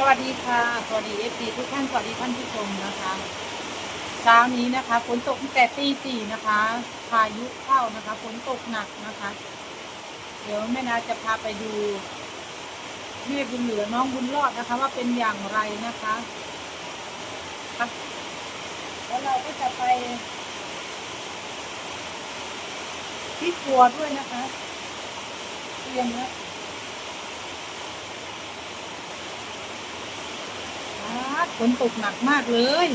สวัสดีค่ะ สวัสดีเอฟซีทุกท่าน สวัสดีท่านผู้ชมนะคะ เช้านี้นะคะฝนตกตั้งแต่ตีสี่นะคะ พายุเข้านะคะฝนตกหนักนะคะ เดี๋ยวแม่นาจะพาไปดูแม่บุญเหลือน้องบุญรอดนะคะ ว่าเป็นอย่างไรนะคะค่ะแล้วเราก็จะไปที่ครัวด้วยนะคะ เตรียมแล้ว อาด ฝนตกหนักมากเลย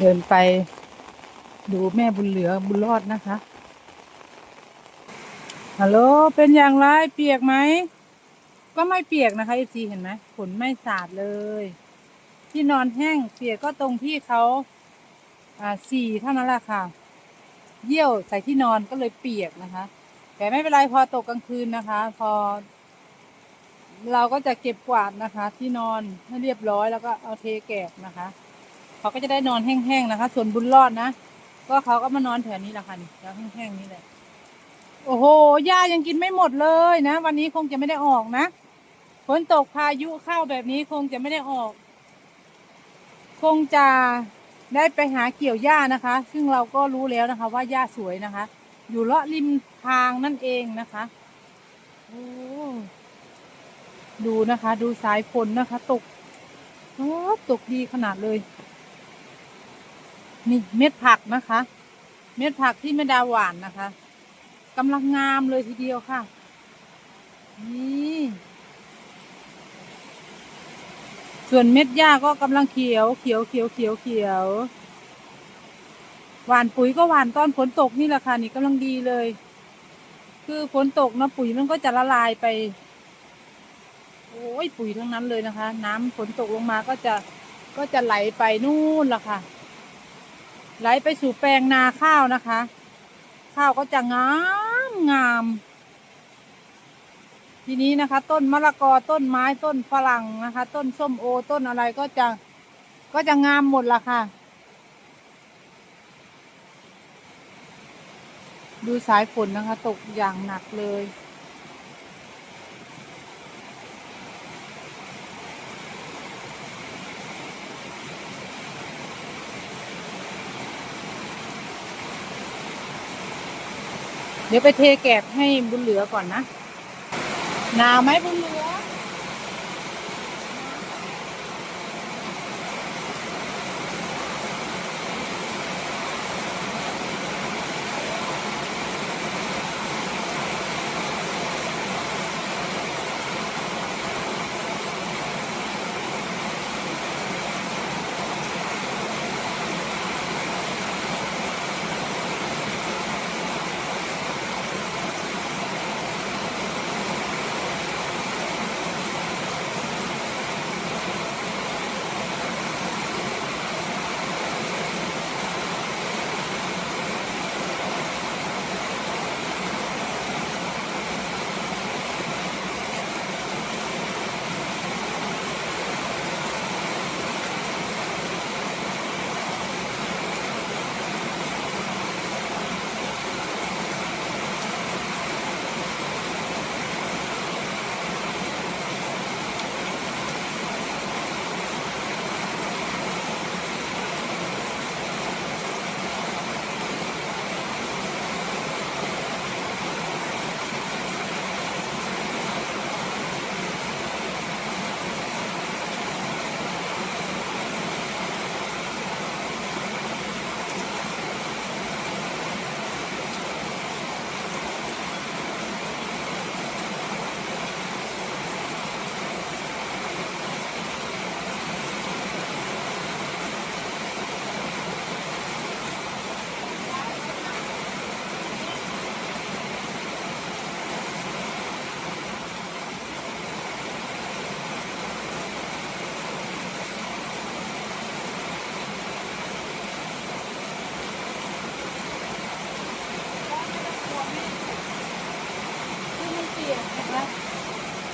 เดินไปดูแม่บุญเหลือบุญรอดนะคะ ฮัลโหล เป็นอย่างไร เปียกไหม ก็ไม่เปียกนะคะเอซีเห็นไหมฝนไม่สาดเลย ที่นอนแห้งเปียกก็ตรงที่เขาอ่าสี่เท่านั้นแหละค่ะ เยี่ยวใส่ที่นอนก็เลยเปียกนะคะ แต่ไม่เป็นไรพอตกกลางคืนนะคะ พอ เราก็จะเก็บกวาดนะคะ ที่นอนให้เรียบร้อยแล้วก็เอาเทแกบนะคะเขาก็จะได้นอนแห้งๆนะคะ ส่วนบุญรอดนะ ก็เขาก็มานอนแถวนี้แหละค่ะนี่แล้วแห้งๆนี่แหละ โอ้โหหญ้ายังกินไม่หมดเลยนะ วันนี้คงจะไม่ได้ออกนะฝนตกพายุเข้าแบบนี้คงจะไม่ได้ออก คงจะได้ไปหาเกี่ยวหญ้านะคะ ซึ่งเราก็รู้แล้วนะคะ ว่าหญ้าสวยนะคะ อยู่เลาะริมทางนั่นเองนะคะโอ้ดูนะคะ ดูสายฝนนะคะ ตกโอ้ตกดีขนาดเลย นี่เม็ดผักนะคะ เม็ดผักที่แม่ดาหวานนะคะ กำลังงามเลยทีเดียวค่ะ นี่ ส่วนเม็ดหญ้าก็กำลังเขียวเขียวเขียวเขียวเขียวหวานปุ๋ยก็หวานตอนฝนตกนี่แหละค่ะนี่กำลังดีเลย คือฝนตกนะปุ๋ยมันก็จะละลายไป โอ้ยปุ๋ยทั้งนั้นเลยนะคะ น้ำฝนตกลงมาก็จะก็จะไหลไปนู่นละค่ะ ไหลไปสู่แปลงนาข้าวนะคะ ข้าวก็จะงาม งาม ทีนี้นะคะ ต้นมะละกอต้นไม้ต้นฝรั่งนะคะ ต้นส้มโอต้นอะไรก็จะก็จะงามหมดละค่ะ ดูสายฝนนะคะ ตกอย่างหนักเลย ดี๋ยวไปเทแกบให้บุญเหลือก่อนนะหนาวไหมบุญเหลือ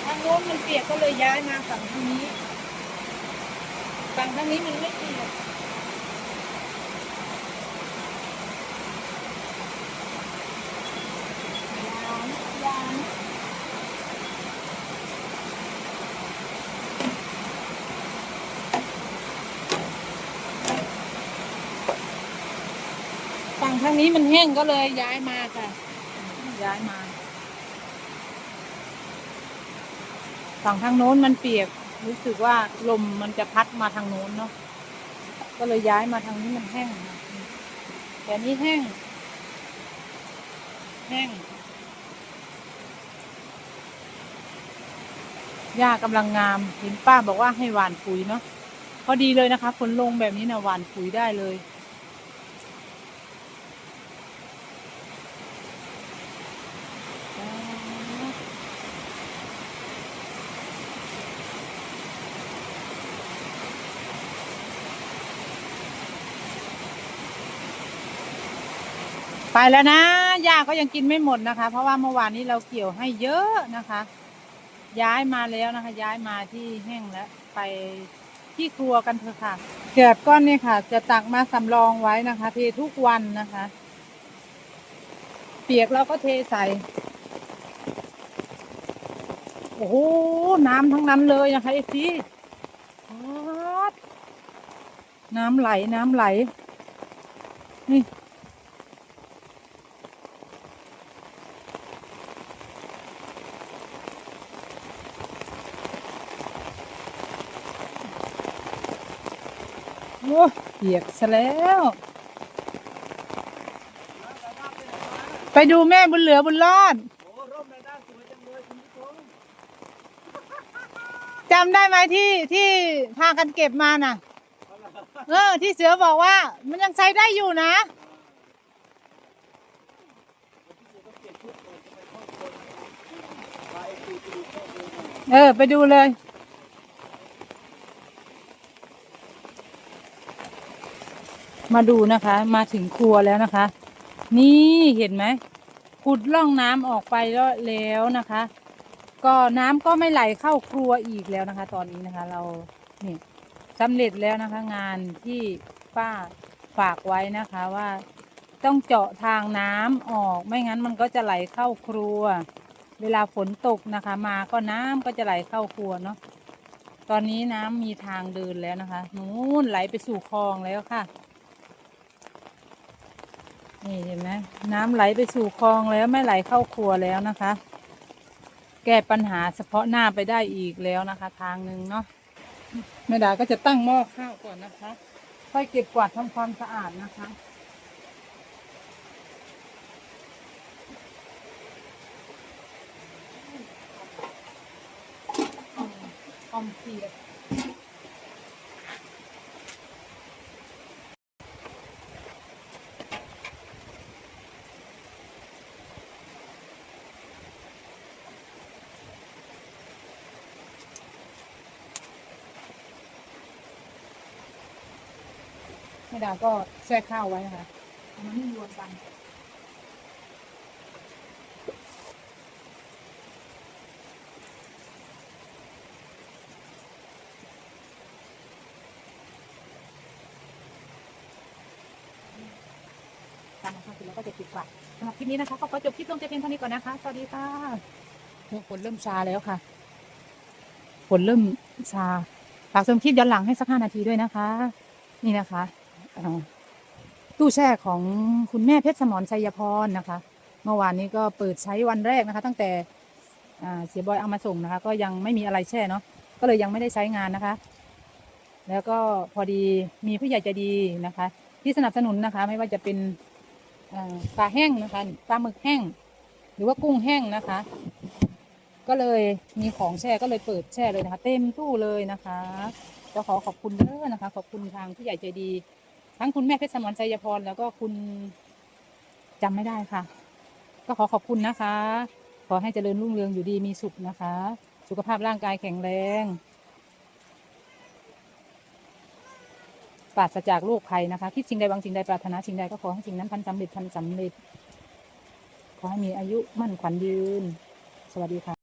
ทางโน้นมันเปียกก็เลยย้ายมาฝั่งทางนี้ ฝั่งทางนี้มันไม่เปียกยามยามฝั่งทางนี้มันแห้งก็เลยย้ายมาค่ะย้ายมา ฝั่งทางโน้นมันเปียกรู้สึกว่าลมมันจะพัดมาทางโน้นเนาะก็เลยย้ายมาทางนี้มันแห้งแต่นี้แห้ง แห้งหญ้ากำลังงามเห็นป้าบอกว่าให้หว่านปุ๋ยเนาะพอดีเลยนะคะฝนลงแบบนี้นะหว่านปุ๋ยได้เลย ไปแล้วนะย่าก็ยังกินไม่หมดนะคะ เพราะว่าเมื่อวานนี้เราเกี่ยวให้เยอะนะคะ ย้ายมาแล้วนะคะ ย้ายมาที่แห้งแล้วไปที่ครัวกันเถอะค่ะแกบก้อนนี้ค่ะ จะตักมาสำรองไว้นะคะ เททุกวันนะคะ เปียกเราก็เทใส่โอ้โหน้ำทั้งนั้นเลยนะคะเอซีน้ำไหลน้ำไหลนี่ อ้เปียกซะแล้ว ไปดูแม่บุญเหลือบุญรอดโอ้ร่มในด้านสวยจังเลยคุณผู้ชมจำได้ไหมที่ที่พากันเก็บมาน่ะ เออ ที่เสือบอกว่า มันยังใช้ได้อยู่นะ เออ ไปดูเลย มาดูนะคะ มาถึงครัวแล้วนะคะ นี่เห็นไหมขุดร่องน้ำออกไปแล้วแล้วนะคะ ก็น้ำก็ไม่ไหลเข้าครัวอีกแล้วนะคะ ตอนนี้นะคะ เรานี่สำเร็จแล้วนะคะ งานที่ป้าฝากไว้นะคะว่าต้องเจาะทางน้ำออก ไม่งั้นมันก็จะไหลเข้าครัว เวลาฝนตกนะคะ มาก็น้ำก็จะไหลเข้าครัวเนาะตอนนี้น้ำมีทางเดินแล้วนะคะนู้นไหลไปสู่คลองแล้วค่ะ นี่เห็นไหมน้ำไหลไปสู่คลองแล้วไม่ไหลเข้าครัวแล้วนะคะ แก้ปัญหาเฉพาะหน้าไปได้อีกแล้วนะคะ ทางหนึ่งเนาะแม่ดาก็จะตั้งหม้อข้าวก่อนนะคะ ค่อยเก็บกวาดทำความสะอาดนะคะออมเปีย ดาก็แช่ข้าวไว้นะคะมันไม่รวนกันตามมาค่ะเสร็จแล้วก็จะปิดฝาสำหรับคลิปนี้นะคะก็ขอจบคลิปลงแต่เพียงเท่านี้ก่อนนะคะ สวัสดีค่ะโอ้ฝนเริ่มซาแล้วค่ะฝนเริ่มซาฝากชมคลิปย้อนหลังให้สักห้านาทีด้วยนะคะ นี่นะคะ ตู้แช่ของคุณแม่เพชรสมรชัยพรนะคะ เมื่อวานนี้ก็เปิดใช้วันแรกนะคะ ตั้งแต่เสียบอยเอามาส่งนะคะ ก็ยังไม่มีอะไรแช่เนาะก็เลยยังไม่ได้ใช้งานนะคะ แล้วก็พอดีมีผู้ใหญ่ใจดีนะคะ ที่สนับสนุนนะคะ ไม่ว่าจะเป็นปลาแห้งนะคะปลาหมึกแห้ง หรือว่ากุ้งแห้งนะคะ ก็เลยมีของแช่ก็เลยเปิดแช่เลยนะคะ เต็มตู้เลยนะคะก็ขอขอบคุณเด้อนะคะ ขอบคุณทางผู้ใหญ่ใจดี ทั้งคุณแม่เพชรสมรชัยพรแล้วก็คุณจำไม่ได้ค่ะ ก็ขอขอบคุณนะคะ ขอให้เจริญรุ่งเรืองอยู่ดีมีสุขนะคะ สุขภาพร่างกายแข็งแรงปราศจากโรคภัยนะคะ คิดสิ่งใดบางสิ่งใดปรารถนาสิ่งใดก็ขอให้สิ่งนั้นพันสำเร็จพันสำเร็จ ขอให้มีอายุมั่นขวัญยืน สวัสดีค่ะ